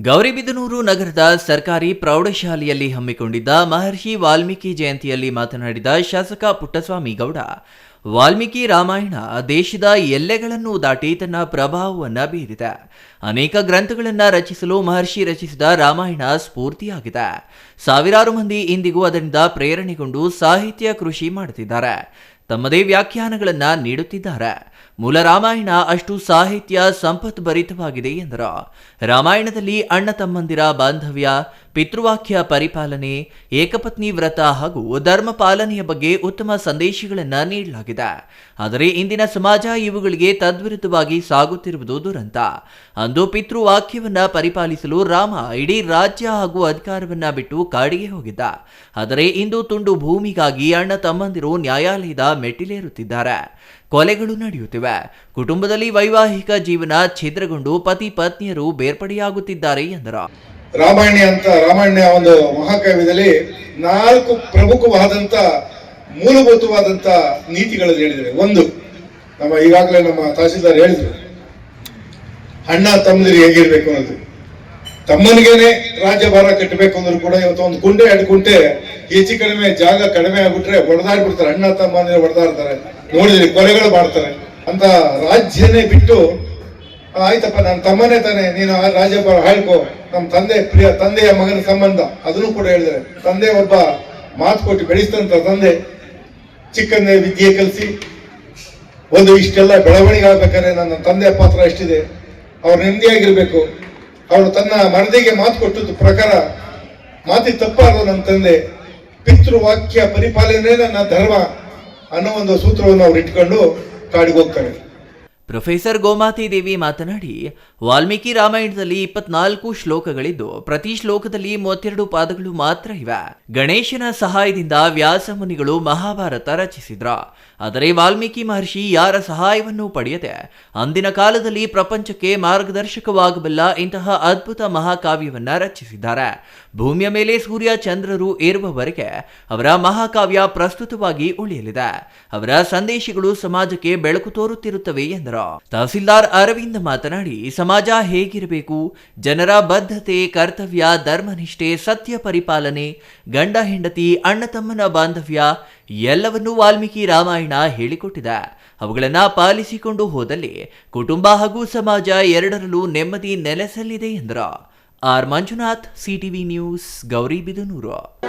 ಗೌರಿಬಿದನೂರು ನಗರದ ಸರ್ಕಾರಿ ಪ್ರೌಢಶಾಲೆಯಲ್ಲಿ ಹಮ್ಮಿಕೊಂಡಿದ್ದ ಮಹರ್ಷಿ ವಾಲ್ಮೀಕಿ ಜಯಂತಿಯಲ್ಲಿ ಮಾತನಾಡಿದ ಶಾಸಕ ಪುಟ್ಟಸ್ವಾಮಿ ಗೌಡ, ವಾಲ್ಮೀಕಿ ರಾಮಾಯಣ ದೇಶದ ಎಲ್ಲೆಗಳನ್ನು ದಾಟಿ ತನ್ನ ಪ್ರಭಾವವನ್ನು ಬೀರಿದೆ. ಅನೇಕ ಗ್ರಂಥಗಳನ್ನು ರಚಿಸಲು ಮಹರ್ಷಿ ರಚಿಸಿದ ರಾಮಾಯಣ ಸ್ಫೂರ್ತಿಯಾಗಿದೆ. ಸಾವಿರಾರು ಮಂದಿ ಇಂದಿಗೂ ಅದರಿಂದ ಪ್ರೇರಣೆಗೊಂಡು ಸಾಹಿತ್ಯ ಕೃಷಿ ಮಾಡುತ್ತಿದ್ದಾರೆ. ತಮ್ಮದೇ ವ್ಯಾಖ್ಯಾನಗಳನ್ನು ನೀಡುತ್ತಿದ್ದಾರೆ. ಮೂಲ ರಾಮಾಯಣ ಅಷ್ಟು ಸಾಹಿತ್ಯ ಸಂಪತ್ಭರಿತವಾಗಿದೆ ಎಂದರು. ರಾಮಾಯಣದಲ್ಲಿ ಅಣ್ಣ ತಮ್ಮಂದಿರ ಬಾಂಧವ್ಯ ಪಿತೃವಾಕ್ಯ ಪರಿಪಾಲನೆ, ಏಕಪತ್ನಿ ವ್ರತ ಹಾಗೂ ಧರ್ಮ ಪಾಲನೆಯ ಬಗ್ಗೆ ಉತ್ತಮ ಸಂದೇಶಗಳನ್ನು ನೀಡಲಾಗಿದೆ. ಆದರೆ ಇಂದಿನ ಸಮಾಜ ಇವುಗಳಿಗೆ ತದ್ವಿರುದ್ಧವಾಗಿ ಸಾಗುತ್ತಿರುವುದು ದುರಂತ. ಅಂದು ಪಿತೃವಾಕ್ಯವನ್ನ ಪರಿಪಾಲಿಸಲು ರಾಮ ಇಡೀ ರಾಜ್ಯ ಹಾಗೂ ಅಧಿಕಾರವನ್ನ ಬಿಟ್ಟು ಕಾಡಿಗೆ ಹೋಗಿದ್ದ. ಆದರೆ ಇಂದು ತುಂಡು ಭೂಮಿಗಾಗಿ ಅಣ್ಣ ತಮ್ಮಂದಿರು ನ್ಯಾಯಾಲಯದ ಮೆಟ್ಟಿಲೇರುತ್ತಿದ್ದಾರೆ. ಕೊಲೆಗಳು ನಡೆಯುತ್ತಿವೆ. ಕುಟುಂಬದಲ್ಲಿ ವೈವಾಹಿಕ ಜೀವನ ಛಿದ್ರಗೊಂಡು ಪತಿ ಪತ್ನಿಯರು ಬೇರ್ಪಡೆಯಾಗುತ್ತಿದ್ದಾರೆ ಎಂದರು. ರಾಮಾಯಣ ಅಂತ, ರಾಮಾಯಣ ಒಂದು ಮಹಾಕಾವ್ಯದಲ್ಲಿ ನಾಲ್ಕು ಪ್ರಮುಖವಾದಂತ ಮೂಲಭೂತವಾದಂತ ನೀತಿಗಳನ್ನು ಹೇಳಿದ್ದಾರೆ. ಒಂದು, ನಮ್ಮ ಈಗಾಗಲೇ ನಮ್ಮ ತಹಸೀಲ್ದಾರ್ ಹೇಳಿದ್ರು, ಅಣ್ಣ ತಮ್ಮದಿರು ಹೇಗಿರ್ಬೇಕು ಅನ್ನೋದು. ತಮ್ಮನಿಗೇನೆ ರಾಜ್ಯಭಾರ ಕಟ್ಟಬೇಕು ಅಂದ್ರೂ ಕೂಡ ಇವತ್ತು ಒಂದು ಕುಂಟೆ ಎರಡು ಕುಂಟೆ ಹೆಚ್ಚು ಕಡಿಮೆ ಜಾಗ ಕಡಿಮೆ ಆಗ್ಬಿಟ್ರೆ ಹೊಡೆದಾಡ್ಬಿಡ್ತಾರೆ ಅಣ್ಣ ತಮ್ಮಂದಿರು ಹೊಡೆದಾಡ್ತಾರೆ ನೋಡಿದ್ರಿ, ಕೊಲೆಗಳು ಮಾಡ್ತಾರೆ. ಅಂತ ರಾಜ್ಯನೇ ಬಿಟ್ಟು ಆಯ್ತಪ್ಪ ನನ್ನ ತಮ್ಮನೇ ತಾನೆ, ನೀನು ರಾಜ್ಯಪಾಲ ಹೇಳ್ಕೋ ನಮ್ಮ ತಂದೆ, ಪ್ರಿಯ ತಂದೆಯ ಮಗನ ಸಂಬಂಧ. ಅದನ್ನು ಕೂಡ ಹೇಳಿದರೆ ತಂದೆ ಒಬ್ಬ ಮಾತು ಕೊಟ್ಟು ಬೆಳೆಸಿದಂತ ತಂದೆ ಚಿಕ್ಕಂದೇ ವಿದ್ಯೆ ಕಲಿಸಿ, ಒಂದು ಇಷ್ಟೆಲ್ಲ ಬೆಳವಣಿಗೆ ಆಗ್ಬೇಕಾದ್ರೆ ನನ್ನ ತಂದೆಯ ಪಾತ್ರ ಎಷ್ಟಿದೆ, ಅವ್ರ ನೆಮ್ಮದಿಯಾಗಿರ್ಬೇಕು. ಅವಳು ತನ್ನ ಮನದಿಗೆ ಮಾತು ಕೊಟ್ಟದ್ದು ಪ್ರಕಾರ ಮಾತಿ ತಪ್ಪಾರದು ನನ್ನ ತಂದೆ ಪಿತೃವಾಕ್ಯ ಪರಿಪಾಲನೆ ನನ್ನ ಧರ್ಮ ಅನ್ನೋ ಒಂದು ಸೂತ್ರವನ್ನು ಅವ್ರು ಇಟ್ಕೊಂಡು ಕಾಡಿಗೆ ಹೋಗ್ತಾರೆ. ಪ್ರೊಫೆಸರ್ ಗೋಮಾತಿ ದೇವಿ ಮಾತನಾಡಿ, ವಾಲ್ಮೀಕಿ ರಾಮಾಯಣದಲ್ಲಿ ಇಪ್ಪತ್ನಾಲ್ಕು ಶ್ಲೋಕಗಳಿದ್ದು, ಪ್ರತಿ ಶ್ಲೋಕದಲ್ಲಿ ಮೂವತ್ತೆರಡು ಪಾದಗಳು ಮಾತ್ರ ಇವೆ. ಗಣೇಶನ ಸಹಾಯದಿಂದ ವ್ಯಾಸ ಮುನಿಗಳು ಮಹಾಭಾರತ ರಚಿಸಿದ್ರ. ಆದರೆ ವಾಲ್ಮೀಕಿ ಮಹರ್ಷಿ ಯಾರ ಸಹಾಯವನ್ನು ಪಡೆಯದೆ, ಅಂದಿನ ಕಾಲದಲ್ಲಿ ಪ್ರಪಂಚಕ್ಕೆ ಮಾರ್ಗದರ್ಶಕವಾಗಬಲ್ಲ ಇಂತಹ ಅದ್ಭುತ ಮಹಾಕಾವ್ಯವನ್ನ ರಚಿಸಿದ್ದಾರೆ. ಭೂಮಿಯ ಮೇಲೆ ಸೂರ್ಯ ಚಂದ್ರರು ಏರುವವರೆಗೆ ಅವರ ಮಹಾಕಾವ್ಯ ಪ್ರಸ್ತುತವಾಗಿ ಉಳಿಯಲಿದೆ. ಅವರ ಸಂದೇಶಗಳು ಸಮಾಜಕ್ಕೆ ಬೆಳಕು ತೋರುತ್ತಿರುತ್ತವೆ ಎಂದರು. ತಹಸೀಲ್ದಾರ್ ಅರವಿಂದ್ ಮಾತನಾಡಿ, ಸಮಾಜ ಹೇಗಿರಬೇಕು? ಜನರ ಬದ್ಧತೆ, ಕರ್ತವ್ಯ, ಧರ್ಮನಿಷ್ಠೆ, ಸತ್ಯ ಪರಿಪಾಲನೆ, ಗಂಡ, ಹೆಂಡತಿ, ಅಣ್ಣ, ತಮ್ಮನ ಬಾಂಧವ್ಯ ಎಲ್ಲವನ್ನೂ ವಾಲ್ಮೀಕಿ ರಾಮಾಯಣ ಹೇಳಿಕೊಟ್ಟಿದೆ. ಅವುಗಳನ್ನ ಪಾಲಿಸಿಕೊಂಡು ಹೋದಲ್ಲಿ ಕುಟುಂಬ ಹಾಗೂ ಸಮಾಜ ಎರಡರಲ್ಲೂ ನೆಮ್ಮದಿ ನೆಲೆಸಲಿದೆ ಎಂದರು. R Manjunath, CTV news Gauribidanur